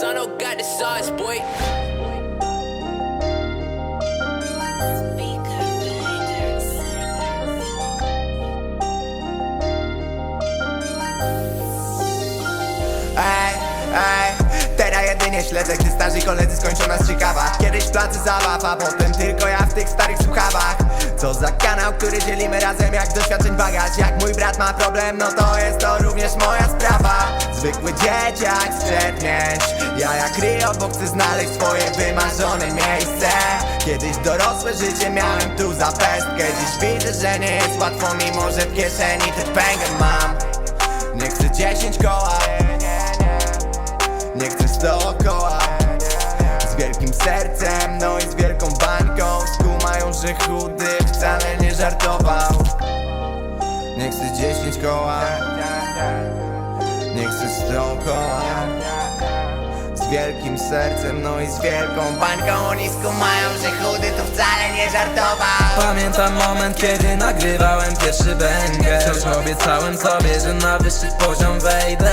Sono got the sauce, boy. Jedynie śledzę, gdy starzy koledzy skończą nas ciekawa. Kiedyś w placy zabaw, a potem tylko ja w tych starych słuchawach. Co za kanał, który dzielimy razem jak doświadczeń bagaż. Jak mój brat ma problem, no to jest to również moja sprawa. Zwykły dzieciak z przedmieść Ja jak Rio, bo chcę znaleźć swoje wymarzone miejsce. Kiedyś dorosłe życie miałem tu za pestkę. Dziś widzę, że nie jest łatwo, mimo że w kieszeni też pęgę mam. Nie chcę 10 koła że chudy wcale nie żartował. Nie chcę 10 koła. Nie chcę 100 koła. Z wielkim sercem, no i z wielką bańką. Oni skumają, że chudy to wcale nie żartował. Pamiętam moment, kiedy nagrywałem pierwszy bękę Wciąż obiecałem sobie, że na wyższy poziom wejdę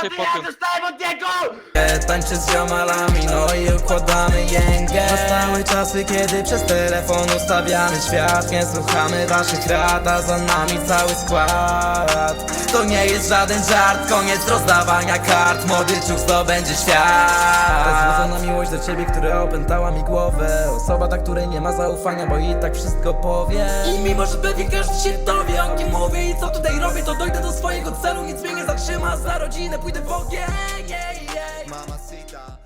Kurwa, ty ja dostałem od niego! E, Tańczę z ziomalami, no i układamy jęgę Nastały czasy, kiedy przez telefon ustawiamy świat. Nie słuchamy waszych rad, a za nami cały skład. To nie jest żaden żart, koniec rozdawania kart. Młody czuk zdobędzie świat. Rozłożona miłość do ciebie, która opętała mi głowę. Osoba, ta której nie ma zaufania, bo i tak wszystko powie. I mimo, że pewnie każdy się dowie, o kim mówię i co tutaj robię To dojdę do swojego celu, nic mnie nie zatrzyma Za rodzinę pójdę w ogień yeah, yeah.